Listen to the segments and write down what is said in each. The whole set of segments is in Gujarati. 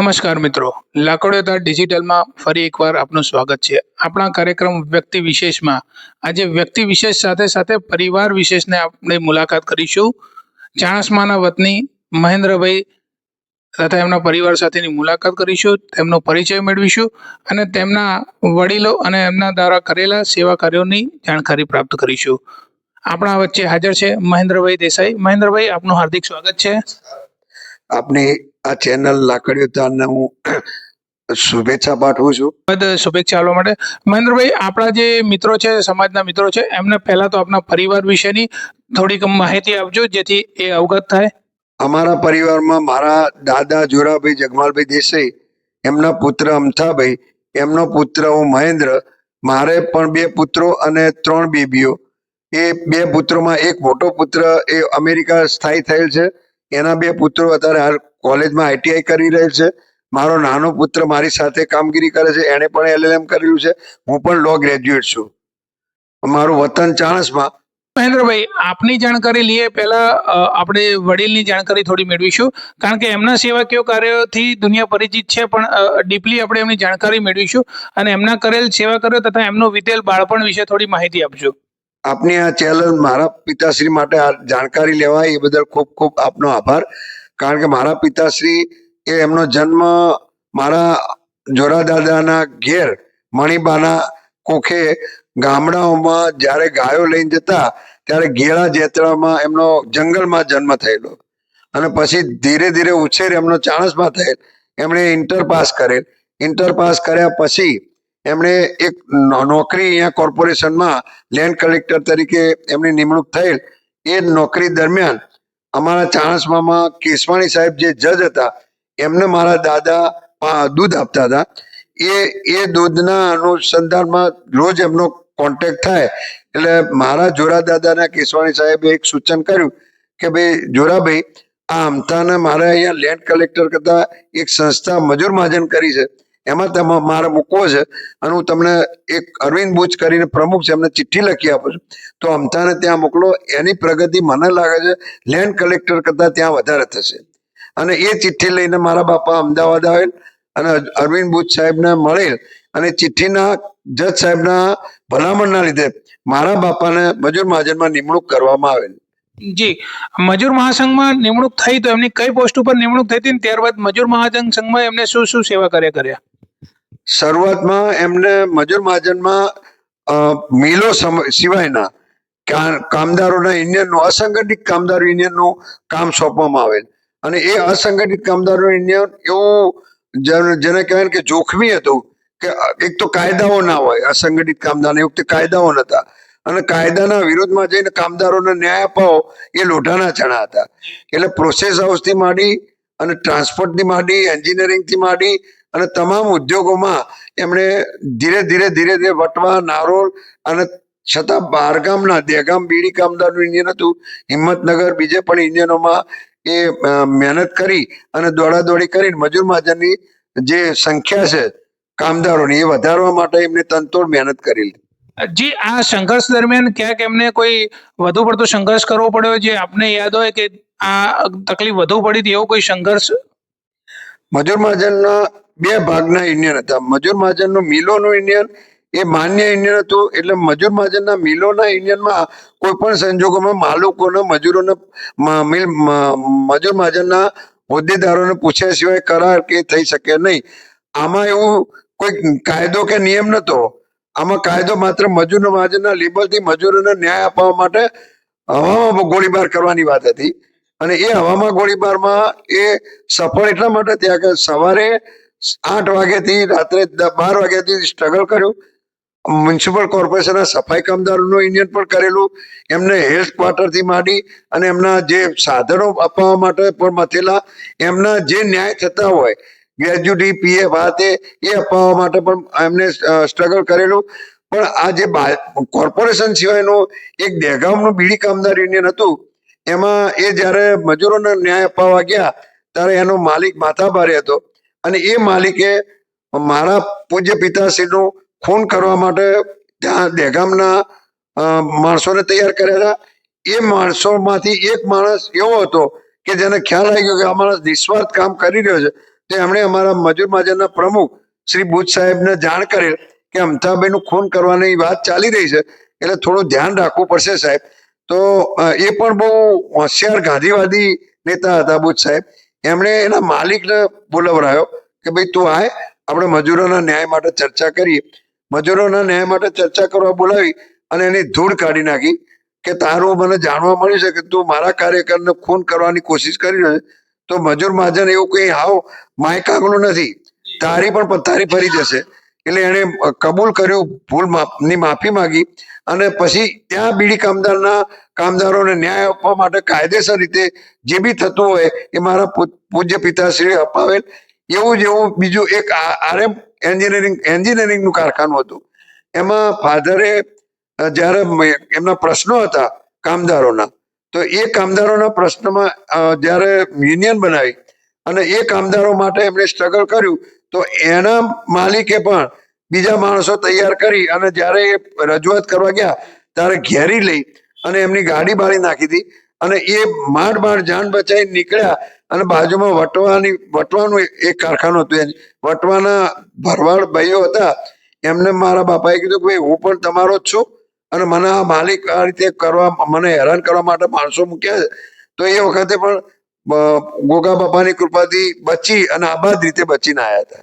નમસ્કાર મિત્રો. લાકડોતા ડિજિટલમાં ફરી એકવાર આપનું સ્વાગત છે. આપણા કાર્યક્રમ વ્યક્તિ વિશેષમાં. આજે વ્યક્તિ વિશેષ સાથે સાથે પરિવાર વિશેષને આપણે મુલાકાત કરીશું. ચાણસ્માના વતની મહેન્દ્રભાઈ તથા એમના પરિવાર સાથેની મુલાકાત કરીશું. તેમનો પરિચય મેળવીશું અને તેમના વડીલો અને એમના દ્વારા કરેલા સેવા કાર્યોની જાણકારી પ્રાપ્ત કરીશું. આપણા વચ્ચે હાજર છે મહેન્દ્રભાઈ દેસાઈ. મહેન્દ્રભાઈ, આપનું હાર્દિક સ્વાગત છે. આપની આ ચેનલ લાકડીઓ તારને હું શુભેચ્છા પાઠવું છું. બધા શુભેચ્છા આપવા માટે. મહેન્દ્રભાઈ આપણા જે મિત્રો છે સમાજના મિત્રો છે એમને પહેલા તો આપના પરિવાર વિશેની થોડીક માહિતી આપજો જેથી એ અવગત થાય. અમારા પરિવારમાં મારા દાદા જોરાભાઈ જગમાલભાઈ દેસાઈ એમના પુત્ર અમથાભાઈ એમનો પુત્ર હું મહેન્દ્ર મારે પણ બે પુત્રો અને ત્રણ બેબીઓ. એ બે પુત્રોમાં એક મોટો પુત્ર એ અમેરિકા સ્થાયી થયેલ છે. એના બે પુત્રો અત્યારે હાલ કોલેજમાં આઈટીઆઈ કરી રહેલ છે. મારો નાનો પુત્ર મારી સાથે કામગીરી કરે છે. એણે પણ એલએલએમ કરેલું છે. હું પણ લો ગ્રેજ્યુએટ છું. મારું વતન ચાણસમાં. મહેન્દ્રભાઈ આપની જાણકારી લઈએ. પહેલા આપણે વડીલની જાણકારી થોડી મેળવીશું. કારણ કે એમના સેવાકીય કાર્યોથી દુનિયા પરિચિત છે પણ ડીપલી આપણે એમની જાણકારી મેળવીશું અને એમના કરેલ સેવા કાર્યો તથા એમનું વિતેલ બાળપણ વિશે થોડી માહિતી આપજો. આપની આ ચેનલ મારા પિતાશ્રી માટે આ જાણકારી લેવાય. એ બદલ ખૂબ ખૂબ આપનો આભાર. કારણ કે મારા પિતાશ્રી એ એમનો જન્મ મારા જોરા દાદાના ઘેર મણિબાના કોખે ગામડાઓમાં જ્યારે ગાયો લઈને જતા, ત્યારે ગેળા જેતરામાં એમનો જંગલમાં જન્મ થયેલો. અને પછી ધીરે ધીરે ઉછેર એમનો ચાણસમાં થયેલ. એમણે ઇન્ટર પાસ કરેલ. ઇન્ટર પાસ કર્યા પછી એમણે એક નોકરી અહીંયા કોર્પોરેશનમાં લેન્ડ કલેક્ટર તરીકે એમની નિમણૂક થયેલ. એ નોકરી દરમિયાન અમારા ચાણસમામાં કેશવાણી સાહેબ જે જજ હતા, એમને મારા દાદા દૂધ આપતા હતા. એ એ દૂધના અનુસંધાનમાં રોજ એમનો કોન્ટેક્ટ થાય. એટલે મારા જોરા દાદાના કેશવાણી સાહેબે એક સૂચન કર્યું કે ભાઈ જોરાભાઈ આ અમતાને મારે અહીંયા લેન્ડ કલેક્ટર કરતા એક સંસ્થા મજૂર મહાજન કરી છે. એમાં તમે મારે મૂકવો છે અને હું તમને એક અરવિંદ બુચ કરીને પ્રમુખ છે, એમને ચિઠ્ઠી લખી આપું છું. તો અમથાને ત્યાં મોકલો, એની પ્રગતિ મને લાગે છે લેન્ડ કલેક્ટર કરતા ત્યાં વધારે થશે. અને એ ચિઠ્ઠી લઈને મારા બાપા અમદાવાદ આવેલ અને અરવિંદ બુચ સાહેબને મળેલ અને ચિઠ્ઠીના જજ સાહેબના ભલામણના લીધે મારા બાપાને મજૂર મહાજનમાં નિમણૂક કરવામાં આવેલ. જી, મજૂર મહાસંઘમાં નિમણૂક થઈ તો એમની કઈ પોસ્ટ ઉપર નિમણૂક થઈ હતી ત્યારબાદ મજૂર મહાજન સંઘમાં એમને શું શું સેવા કર્યા કર્યા? શરૂઆતમાં એમને મજૂર મહાજનમાં મિલો સિવાયના કામદારોના યુનિયનનું અસંગઠિત કામદારો યુનિયનનું કામ સોંપવામાં આવે અને એ અસંગઠિત કામદારો યુનિયન એવું જેને કહેવાય કે જોખમી હતું કે એક તો કાયદાઓ ના હોય, અસંગઠિત કામદાર, એ વખતે કાયદાઓ નતા. અને કાયદાના વિરોધમાં જઈને કામદારોને ન્યાય અપાવો, એ લોઢાના ચણા હતા. એટલે પ્રોસેસ હાઉસથી માંડી અને ટ્રાન્સપોર્ટથી માંડી એન્જિનિયરિંગથી માંડી અને તમામ ઉદ્યોગોમાં એમણે ધીરે ધીરે ધીરે ધીરે વટવા નારોલ અને છતાં બહારગામના દેગામ બીડી કામદારનું યુનિયન હતું. હિંમતનગર બીજે પણ યુનિયનોમાં એ મહેનત કરી અને દોડાદોડી કરીને મજૂર મહાજનની જે સંખ્યા છે કામદારોની એ વધારવા માટે એમને તનતોડ મહેનત કરેલી જી આ સંઘર્ષ દરમિયાન ક્યાંક એમને કોઈ વધુ પડતો સંઘર્ષ કરવો પડ્યો જે આપને યાદ હોય કે આ તકલીફ વધુ પડી હતી એવો કોઈ સંઘર્ષ? મજૂર મહાજનના બે ભાગના યુનિયન હતા. મજૂર મહાજનનું મિલોનું યુનિયન એ માન્ય યુનિયન હતું, એટલે મજૂર મહાજનના મિલોના ઇન્ડિયનમાં કોઈ પણ સંજોગોમાં માલિકોને, મજૂરોને મિલ મજૂર મહાજનના હોદ્દેદારોને પૂછ્યા સિવાય કરાર કે થઈ શકે નહીં. આમાં એવું કોઈ કાયદો કે નિયમ નતો. આમાં કાયદો માત્ર મજૂર મહાજનના લેબલથી મજૂરોને ન્યાય આપવા માટે હવામાં ગોળીબાર કરવાની વાત હતી. અને એ હવામાં ગોળીબારમાં એ સફળ એટલા માટે ત્યાં કે સવારે આઠ વાગ્યાથી રાત્રે બાર વાગ્યાથી સ્ટ્રગલ કર્યું. મ્યુનિસિપલ કોર્પોરેશનના સફાઈ કામદારોનું યુનિયન પણ કરેલું. એમને હેલ્થ ક્વાર્ટરથી માંડી અને એમના જે સાધનો અપાવવા માટે પણ મથેલા. એમના જે ન્યાય થતા હોય ગ્રેજ્યુટી પીએફ આ તે એ અપાવવા માટે પણ એમને સ્ટ્રગલ કરેલું. પણ આ જે કોર્પોરેશન સિવાયનું એક દહેગામનું બીડી કામદાર યુનિયન હતું, એમાં એ જ્યારે મજૂરોને ન્યાય અપાવવા ગયા, ત્યારે એનો માલિક માથાભારે હતો. અને એ માલિકે મારા પૂજ્ય પિતાશ્રીનું ખૂન કરવા માટે ત્યાં દહેગામના માણસોને તૈયાર કર્યા હતા એ માણસોમાંથી એક માણસ એવો હતો કે જેને ખ્યાલ આવી ગયો કે આ માણસ નિસ્વાર્થ કામ કરી રહ્યો છે. તો એમણે અમારા મજૂર મહાજનના પ્રમુખ શ્રી બુજ સાહેબને જાણ કરેલ કે અમથાભાઈનું ખૂન કરવાની વાત ચાલી રહી છે. એટલે થોડું ધ્યાન રાખવું પડશે સાહેબ. તો એ પણ બહુ હોશિયાર ગાંધીવાદી નેતા હતા બુજ સાહેબ. એમણે એના માલિકને બોલાવરાયો કે ભાઈ તું આય, આપણે મજૂરોના ન્યાય માટે ચર્ચા કરીએ મજૂરોના ન્યાય માટે ચર્ચા કરવા બોલાવી અને એની ધૂળ કાઢી નાખી કે તારું મને જાણવા મળ્યું છે કે તું મારા કાર્યકરને ખૂન કરવાની કોશિશ કરી રહ્યો તો મજૂર મહાજન એવું કઈ હાવ માયકાગલું નથી. તારી પણ તારી ફરી જશે. એટલે એણે કબૂલ કર્યું, ભૂલની માફી માંગી અને પછી ત્યાં બીડી કામદારના કામદારોને ન્યાય આપવા માટે કાયદેસર રીતે જે બી થતું હોય એ મારા પૂજ્ય પિતાશ્રી અપાવેલ. એવું જ એવું બીજું એક આરએમ એન્જિનિયરિંગ, એન્જિનિયરિંગનું કારખાનું હતું. એમાં ફાધરે જ્યારે એમના પ્રશ્નો હતા કામદારોના, તો એ કામદારોના પ્રશ્નમાં જ્યારે યુનિયન બનાવી અને એ કામદારો માટે એમણે સ્ટ્રગલ કર્યું તો એના માલિકે પણ બીજા માણસો તૈયાર કરી અને જ્યારે એ રજૂઆત કરવા ગયા, ત્યારે ઘેરી લઈ અને એમની ગાડી બાળી નાખી હતી અને એ માંડ માંડ જાન બચાવી નીકળ્યા અને બાજુમાં વટવાની, વટવાનું એક કારખાનું હતું એની. વટવાના ભરવાડ ભાઈઓ હતા, એમને મારા બાપાએ કીધું કે ભાઈ, હું પણ તમારો જ છું અને મને આ માલિક આ રીતે કરવા, મને હેરાન કરવા માટે માણસો મૂક્યા છે તો એ વખતે પણ ગોગા બાપાની કૃપાથી બચી અને આબાદ રીતે બચીને આવ્યા હતા.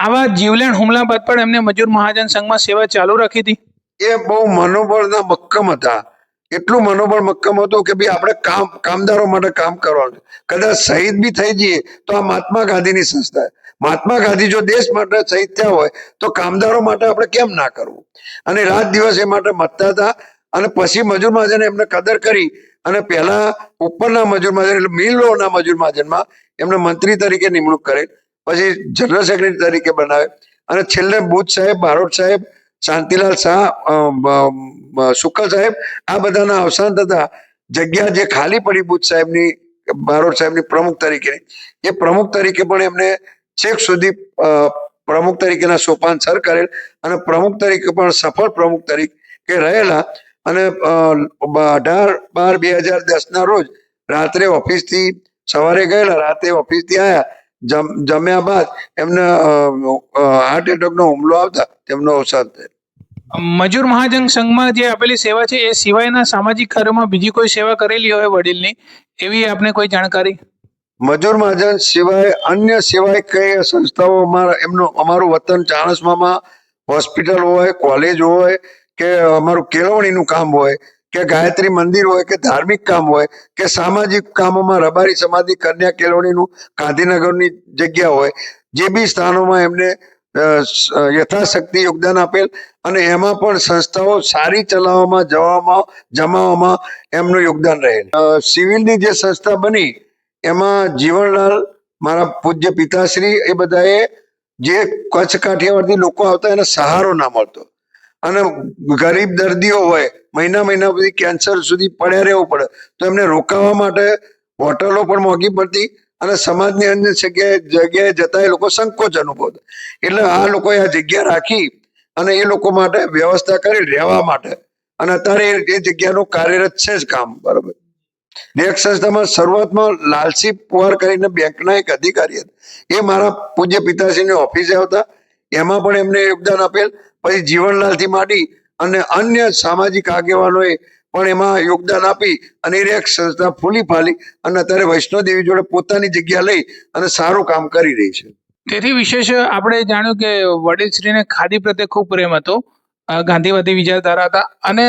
આવા જીવલેણ હુમલા બાદ પણ એમને મજૂર મહાજન સંઘમાં સેવા ચાલુ રાખી હતી. એ બહુ મનોબળના મક્કમ હતા. એટલું મનોબળ મક્કમ હતું કે ભાઈ આપણે કામ કામદારો માટે કામ કરવાનું. કદાચ શહીદ બી થઈ જઈએ તો આ મહાત્મા ગાંધીની સંસ્થા. છે. મહાત્મા ગાંધી જો દેશ માટે શહીદ થયા હોય તો કામદારો માટે આપણે કેમ ના કરવું? અને રાત દિવસ એ માટે મતતા હતા અને પછી મજૂર મહાજને એમને કદર કરી અને પહેલા ઉપરના મજૂર મહાજન એટલે મિલોના મજૂર મહાજનમાં એમને મંત્રી તરીકે નિમણૂક કરે, પછી જનરલ સેક્રેટરી તરીકે બનાવે અને છેલ્લે બુધ સાહેબ, બારોટ સાહેબ, શાંતિલાલ શાહ શુક્લ સાહેબ, આ બધાના અવસાન થતા જગ્યા જે ખાલી પડી બુધ સાહેબની, બારોટ સાહેબની પ્રમુખ તરીકે એ પ્રમુખ તરીકે પણ એમને છેક સુધી પ્રમુખ તરીકેના સોપાન સર કરેલ અને પ્રમુખ તરીકે પણ સફળ પ્રમુખ તરીકે રહેલા અને અઢાર બાર બે હજાર દસ ના રોજ રાત્રે ઓફિસથી સવારે ગયેલા રાતે ઓફિસથી આયા. જમ જમ્યા બાદ એમને હાર્ટ એટેકનો હુમલો આવતા તેમનો અવસાન થયો. મજૂર મહાજન સંઘમાં જે આપેલી સેવા છે એ સિવાયના સામાજિક કાર્યોમાં બીજી કોઈ સેવા કરેલી હોય વડીલની? એવી આપને કોઈ જાણકારી? મજૂર મહાજન સિવાય અન્ય સિવાય કઈ સંસ્થાઓ અમારા એમનું અમારું વતન ચાણસમામાં હોસ્પિટલ હોય કોલેજ હોય કે અમારું કેળવણીનું કામ હોય, કે ગાયત્રી મંદિર હોય, કે ધાર્મિક કામ હોય, કે સામાજિક કામોમાં રબારી સમાધિ, કન્યા કેળવણીનું, ગાંધીનગરની જગ્યા હોય, જે બી સ્થાનોમાં એમને યથાશક્તિ યોગદાન આપેલ અને એમાં પણ સંસ્થાઓ સારી ચલાવવામાં, જવામાં જમાવવામાં એમનું યોગદાન રહેલ. સિવિલની જે સંસ્થા બની, એમાં જીવનલાલ, મારા પૂજ્ય પિતાશ્રી એ બધાએ જે કચ્છ કાઠિયાવાડથી લોકો આવતા એને સહારો ના મળતો. અને ગરીબ દર્દીઓ હોય, મહિના મહિના સુધી કેન્સર સુધી પડ્યા રહેવું પડે, તો એમને રોકાવા માટે હોટલો પણ મોંઘી પડતી અને સમાજની અન્ય જગ્યાએ જગ્યાએ જતા એ લોકો સંકોચ અનુભવતા એટલે આ લોકોએ આ જગ્યા રાખી અને એ લોકો માટે વ્યવસ્થા કરી રહેવા માટે. અને અત્યારે એ- જગ્યાનું કાર્યરત છે જ કામ, બરાબર. નેક સંસ્થામાં શરૂઆતમાં લાલસી પુવાર કરીને બેંકના એક અધિકારી હતા. એ મારા પૂજ્ય પિતાશ્રીની ઓફિસે આવતા. એમાં પણ એમને યોગદાન આપેલ. પછી જીવનલાલથી માંડી અને અન્ય સામાજિક આગેવાનોએ પણ એમાં યોગદાન આપી અને એક સંસ્થા ફૂલી ફાલી અને અત્યારે વૈષ્ણોદેવી જોડે પોતાની જગ્યા લઈ અને સારું કામ કરી રહી છે. તેથી વિશેષ આપણે જાણ્યું કે વડીલશ્રીને ખાદી પ્રત્યે ખૂબ પ્રેમ હતો. ગાંધીવાદી વિચારધારા હતા અને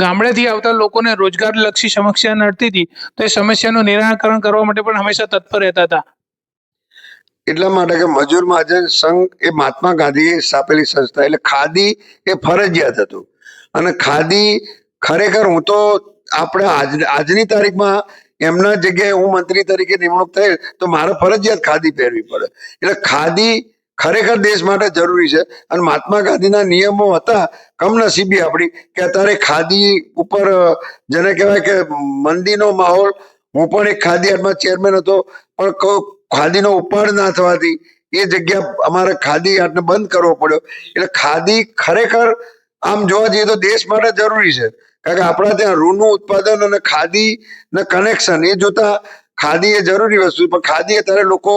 ગામડેથી આવતા લોકોને રોજગારલક્ષી સમસ્યા નડતી હતી તો એ સમસ્યાનું નિરાકરણ કરવા માટે પણ હંમેશા તત્પર રહેતા હતા. એટલા માટે કે મજૂર મહાજન સંઘ એ મહાત્મા ગાંધીએ સ્થાપેલી સંસ્થા એટલે ખાદી એ ફરજિયાત હતું. અને ખાદી ખરેખર હું તો આપણે આજ, આજની તારીખમાં એમના જગ્યાએ હું મંત્રી તરીકે નિમણૂક થયેલ તો મારે ફરજિયાત ખાદી પહેરવી પડે. એટલે ખાદી ખરેખર દેશ માટે જરૂરી છે. અને મહાત્મા ગાંધીના નિયમો હતા, કમનસીબી આપણી, કે અત્યારે ખાદી ઉપર, જેને કહેવાય કે મંદીનો માહોલ, હું પણ એક ખાદી હાટમાં ચેરમેન હતો, પણ ખાદીનો ઉપાડ ના થવાથી એ જગ્યા અમારે ખાદી આટને બંધ કરવો પડ્યો. એટલે ખાદી ખરેખર આમ જોવા જઈએ તો દેશ માટે જરૂરી છે. કારણ કે આપણા ત્યાં રૂનું ઉત્પાદન અને ખાદી ને કનેક્શન એ જોતા ખાદી એ જરૂરી વસ્તુ પણ ખાદી અત્યારે લોકો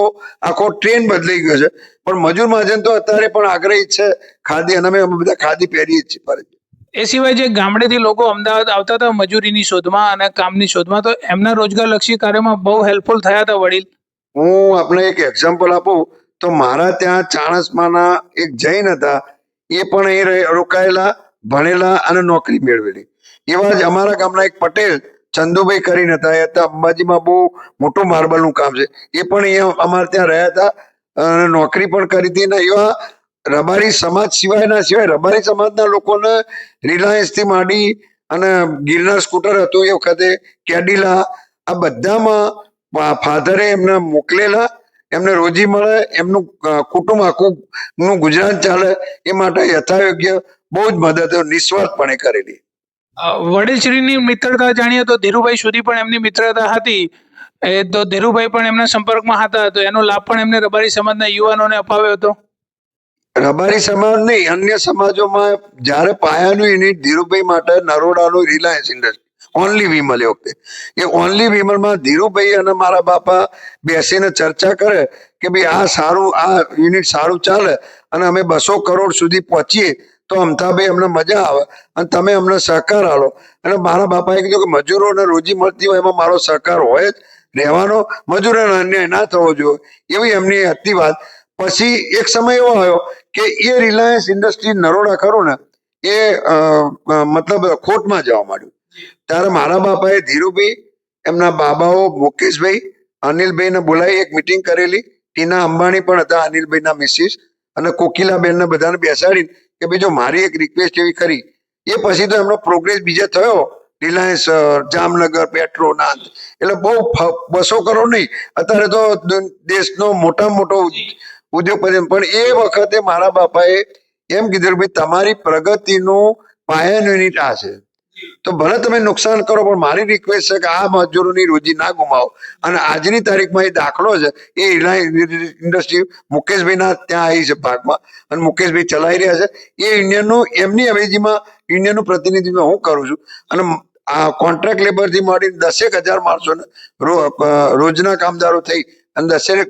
આખો ટ્રેન બદલાઈ ગયો છે. પણ મજૂર મહાજન તો અત્યારે પણ આગ્રહી છે ખાદી અને અમે બધા ખાદી પહેરીએ જ છીએ ફરજિયાત. એ સિવાય જે ગામડેથી લોકો અમદાવાદ આવતા હતા મજૂરીની શોધમાં અને કામની શોધમાં, તો એમના રોજગારલક્ષી કાર્યમાં બહુ હેલ્પફુલ થયા હતા વડીલ. હું આપણે એક એક્ઝામ્પલ આપું, તો મારા ત્યાં ચાણસમાના એક જૈન હતા, એ પણ એ રોકાયેલા, ભણેલા અને નોકરી મેળવેલી. એવા જ અમારા ગામના એક પટેલ ચંદુભાઈ કરીને હતા, એ હતા અંબાજીમાં બહુ મોટું માર્બલનું કામ છે. એ પણ અહીંયા અમારે ત્યાં રહ્યા હતા અને નોકરી પણ કરી હતી ને એવા રબારી સમાજ સિવાયના, સિવાય રબારી સમાજના લોકોને રિલાયન્સથી માંડી અને ગિરનાર સ્કૂટર હતું એ વખતે, કેડિલા, આ બધામાં ફાધરે એમને મોકલેલા એમને રોજી મળે એમનું કુટુંબ આખું નું ગુજરાન ચાલે એ માટે યથાયોગ્ય બહુ જ મદદ નિસ્વાર્થપણે કરેલી. વડીલશ્રીની મિત્રતા જાણીએ તો ધીરુભાઈ સુધી પણ એમની મિત્રતા હતી. એ તો ધીરુભાઈ પણ એમના સંપર્કમાં હતા તો એનો લાભ પણ એમને રબારી સમાજના યુવાનોને અપાવ્યો હતો. રબારી સમાજ નહીં અન્ય સમાજોમાં જ્યારે પાયાનું યુનિટ ધીરુભાઈ માટે નરોડાનું રિલાયન્સ ઇન્ડસ્ટ્રી ઓનલી વિમલ એ વખતે. એ ઓનલી વિમલમાં ધીરુભાઈ અને મારા બાપા બેસીને ચર્ચા કરે કે ભાઈ આ સારું, આ યુનિટ સારું ચાલે અને અમે બસો કરોડ સુધી પહોંચીએ તો અમથાભાઈ અમને મજા આવે અને તમે અમને સહકાર આલો અને મારા બાપાએ કીધું કે મજૂરોને રોજી મળતી હોય એમાં મારો સહકાર હોય જ રહેવાનો. મજૂરોને અન્યાય ના થવો જોઈએ. એવી એમની હતી વાત. પછી એક સમય એવો આવ્યો કે એ રિલાયન્સ ઇન્ડસ્ટ્રી નરોડા ખરો ને એ મતલબ ખોટમાં જવા માંડ્યું. ત્યારે મારા બાપાએ ધીરુભાઈ એમના બાબાઓ મુકેશભાઈ, અનિલભાઈને બોલાવી એક મિટિંગ કરેલી. ટીના અંબાણી પણ હતા, અનિલભાઈના મિસિસ અને કોકિલાબેનને બધાને બેસાડીને કે ભાઈ જો મારી એક રિક્વેસ્ટ એવી કરી એ પછી તો એમનો પ્રોગ્રેસ બીજે થયો. રિલાયન્સ જામનગર, પેટ્રોનાથ. એટલે બહુ બસો કરોડ નહીં. અત્યારે તો દેશનો મોટા મોટો ઉદ્યોગપતિ પણ એ વખતે મારા બાપાએ એમ કીધું ભાઈ તમારી પ્રગતિનું પાયાનું યુનિટ આ છે. તો ભલે તમે નુકસાન કરો, પણ મારી રિક્વેસ્ટ છે કે આ મજૂરોની રોજી ના ગુમાવો. અને આજની તારીખમાં એ દાખલો છે, એ ઇન્ડસ્ટ્રી મુકેશભાઈના ત્યાં આવી છે ભાગમાં અને મુકેશભાઈ ચલાવી રહ્યા છે. એ યુનિયનનું એમની અવેજીમાં યુનિયનનું પ્રતિનિધિત્વ હું કરું છું. અને આ કોન્ટ્રાક્ટ લેબરથી મળી દસેક હજાર માણસોને રોજના કામદારો થઈ અને દસેક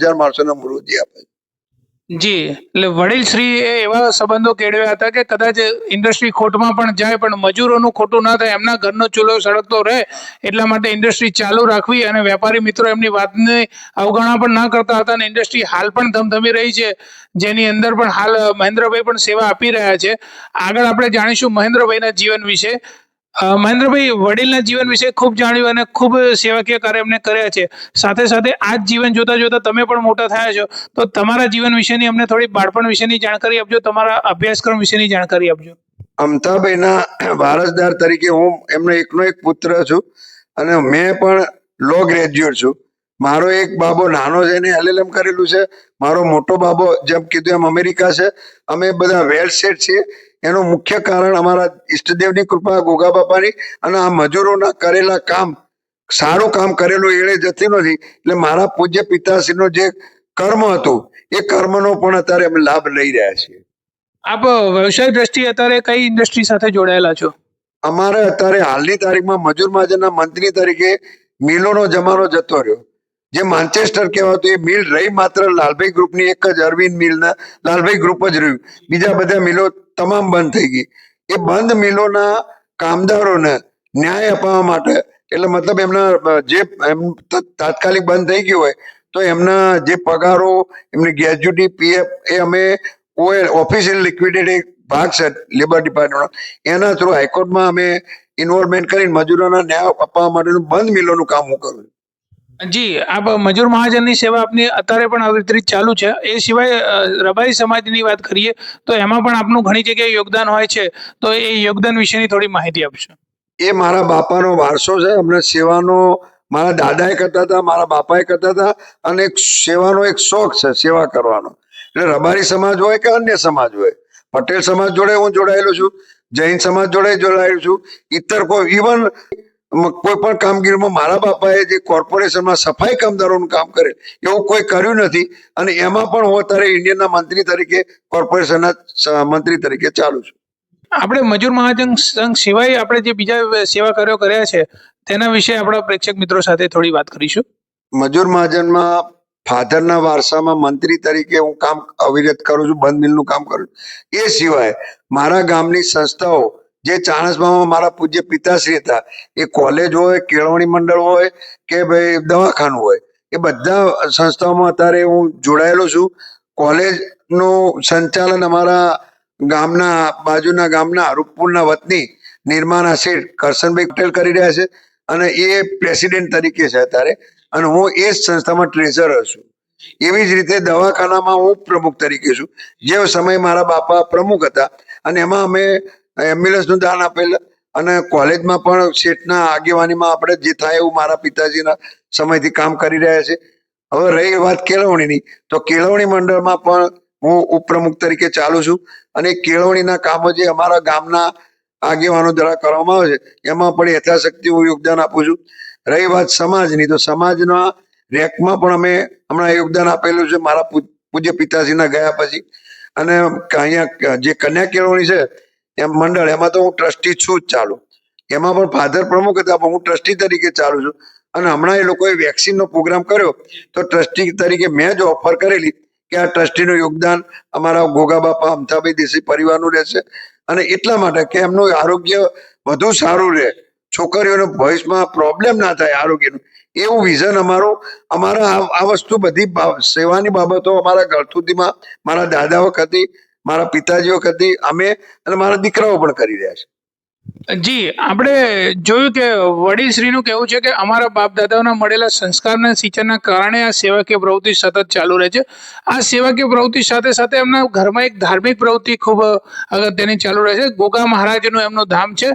હજાર માણસોને રોજી આપે છે. જી, એટલે વડીલશ્રી એ એવા સંબંધો કેળવ્યા હતા કે કદાચ ઇન્ડસ્ટ્રી ખોટમાં પણ જાય, પણ મજૂરોનું ખોટું ના થાય, એમના ઘરનો ચૂલો સળગતો રહે, એટલા માટે ઇન્ડસ્ટ્રી ચાલુ રાખવી અને વેપારી મિત્રો એમની વાતને અવગણના પણ ના કરતા હતા અને ઇન્ડસ્ટ્રી હાલ પણ ધમધમી રહી છે, જેની અંદર પણ હાલ મહેન્દ્રભાઈ પણ સેવા આપી રહ્યા છે. આગળ આપણે જાણીશું મહેન્દ્રભાઈના જીવન વિશે. મહેન્દ્રભાઈ, વડીલના જીવન વિશે ખૂબ જાણ્યું અને ખૂબ સેવાકીય કાર્ય એમને કર્યા છે. સાથે સાથે આ જ જીવન જોતા જોતા તમે પણ મોટા થયા છો. તો તમારા જીવન વિશેની અમને થોડી બાળપણ વિશેની જાણકારી આપજો. તમારા અભ્યાસક્રમ વિશેની જાણકારી આપજો. અમતાભાઈના વારસદાર તરીકે હું એમનો એકનો એક પુત્ર છું અને મેં પણ લો ગ્રેજ્યુએટ છું. મારો એક બાબો નાનો છે એને એલએલએમ કરેલું છે. મારો મોટો બાબો જેમ કીધું એમ અમેરિકા છે. અમે બધા વેલ સેટ છીએ. એનું મુખ્ય કારણ અમારા ઈષ્ટદેવની કૃપા ગોગા બાપાની અને આ મજૂરોના કરેલા કામ સારું કામ કરેલું એળે જતી નથી. એટલે મારા પૂજ્ય પિતાશ્રીનો જે કર્મ હતું એ કર્મનો પણ અત્યારે અમે લાભ લઈ રહ્યા છીએ. આપ વ્યવસાય દ્રષ્ટિએ અત્યારે કઈ ઇન્ડસ્ટ્રી સાથે જોડાયેલા છો? અમારે અત્યારે હાલની તારીખમાં મજૂર મહાજનના મંત્રી તરીકે મિલોનો જમાનો જતો રહ્યો. જે માન્ચેસ્ટર કહેવાતું એ મિલ રહી માત્ર લાલભાઈ ગ્રુપની એક જ અરવિંદ મિલના, લાલભાઈ ગ્રુપ જ રહ્યું. બીજા બધા મિલો તમામ બંધ થઈ ગઈ. એ બંધ મિલોના કામદારોને ન્યાય અપાવવા માટે, એટલે મતલબ એમના, જે તાત્કાલિક બંધ થઈ ગયું હોય, તો એમના જે પગારો, એમની ગ્રેજ્યુટી પીએફ, એ અમે ઓફિશિયલ લિક્વિડેટ એક ભાગ છે લેબર ડિપાર્ટમેન્ટ એના થ્રુ હાઈકોર્ટમાં અમે ઇન્વોલ્વમેન્ટ કરીને મજૂરોના ન્યાય અપાવવા માટેનું બંધ મિલોનું કામ હું કરું. જી, આપ મજૂર મહાજનની સેવા આપની અત્યારે પણ અવિરત ચાલુ છે. એ સિવાય રબારી સમાજની વાત કરીએ, તો એમાં પણ આપનું ઘણી જગ્યાએ યોગદાન હોય છે. તો એ યોગદાન વિશેની થોડી માહિતી આપશો. એ મારા બાપાનો વારસો છે. અમને સેવાનો, મારા દાદાએ કરતા હતા, મારા બાપાએ કરતા હતા, અને સેવાનો એક શોખ છે, સેવા કરવાનો. એટલે રબારી સમાજ હોય કે અન્ય સમાજ હોય? પટેલ સમાજ જોડે હું જોડાયેલો છું. જૈન સમાજ જોડે જોડાયેલો છું. ઇતર કોઈ ઇવન કોઈ પણ કામગીરીમાં મારા બાપાએ જે કોર્પોરેશનમાં સફાઈ કામદારોનું કામ કરે એવું કોઈ કર્યું નથી. અને એમાં પણ હું અત્યારે ઇન્ડિયનના મંત્રી તરીકે કોર્પોરેશનના મંત્રી તરીકે ચાલુ છું. આપણે મજૂર મહાજન સંઘ સિવાય આપણે જે બીજા સેવા કાર્યો કર્યા છે તેના વિશે આપણા પ્રેક્ષક મિત્રો સાથે થોડી વાત કરીશું. મજૂર મહાજનમાં ફાધરના વારસામાં મંત્રી તરીકે હું કામ અવિરત કરું છું બંધ મિલનું કામ કરું છું. એ સિવાય મારા ગામની સંસ્થાઓ જે ચાણસમામાં મારા પૂજ્ય પિતાશ્રી હતા, એ કોલેજ હોય, કેળવણી મંડળ હોય, કે ભાઈ દવાખાનું હોય, એ બધા સંસ્થાઓમાં અત્યારે હું જોડાયેલો છું. કોલેજનું સંચાલન અમારા ગામના, બાજુના ગામના રૂપપુરના વતની નિર્માણા શેઠ કરશનભાઈ પટેલ કરી રહ્યા છે અને એ પ્રેસિડેન્ટ તરીકે છે અત્યારે. અને હું એ જ સંસ્થામાં ટ્રેઝરર છું. એવી જ રીતે દવાખાનામાં હું પ્રમુખ તરીકે છું. જે સમય મારા બાપા પ્રમુખ હતા અને એમાં અમે એમ્બ્યુલન્સનું દાન આપેલ અને કોલેજમાં પણ શેઠના આગેવાનીમાં આપણે જે થાય એવું મારા પિતાજીના સમયથી કામ કરી રહ્યા છે. હવે રહી વાત કેળવણીની. તો કેળવણી મંડળમાં પણ હું ઉપપ્રમુખ તરીકે ચાલુ છું અને કેળવણીના કામો જે અમારા ગામના આગેવાનો દ્વારા કરવામાં આવે છે, એમાં પણ યથાશક્તિ હું યોગદાન આપું છું. રહી વાત સમાજની. તો સમાજના રેકમાં પણ અમે હમણાં યોગદાન આપેલું છે મારા પૂજ્ય પિતાશ્રીના ગયા પછી. અને અહીંયા જે કન્યા કેળવણી છે એમ મંડળ, એમાં તો હું ટ્રસ્ટી છું જ ચાલુ. એમાં પણ ફાધર પ્રમુખ હતા, પણ હું ટ્રસ્ટી તરીકે ચાલુ છું. અને હમણાં એ લોકોએ વેક્સિનનો પ્રોગ્રામ કર્યો. તો ટ્રસ્ટી તરીકે મેં જ ઓફર કરેલી કે આ ટ્રસ્ટીનું યોગદાન અમારા ગોગા બાપા અમથાભાઈ દેશી પરિવારનું રહેશે. અને એટલા માટે કે એમનું આરોગ્ય વધુ સારું રહે. છોકરીઓને ભવિષ્યમાં પ્રોબ્લેમ ના થાય આરોગ્યનું. એવું વિઝન અમારું, અમારા આ- વસ્તુ બધી સેવાની બાબતો અમારા ઘર સુધીમાં મારા દાદા વખતથી મારા પિતાજીઓ વખતથી અમે અને મારા દીકરાઓ પણ કરી રહ્યા છે. જી, આપણે જોયું કે વડીલશ્રીનું કહેવું છે કે અમારા બાપ દાદાઓના મળેલા સંસ્કારના સિંચનના કારણે આ સેવાકીય પ્રવૃત્તિ સતત ચાલુ રહે છે. આ સેવાકીય પ્રવૃત્તિ સાથે સાથે એમના ઘરમાં એક ધાર્મિક પ્રવૃત્તિ ખૂબ અગત્યની ચાલુ રહે છે. ગોગા મહારાજનું એમનું ધામ છે.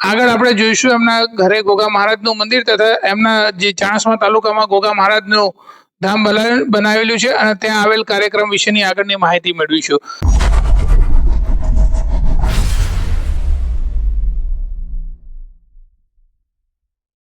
આગળ આપણે જોઈશું એમના ઘરે ગોગા મહારાજનું મંદિર તથા એમના જે ચાણસ્મા તાલુકામાં ગોગા મહારાજનું ધામ બનાવે- બનાવેલું છે અને ત્યાં આવેલ કાર્યક્રમ વિશેની આગળની માહિતી મેળવીશું.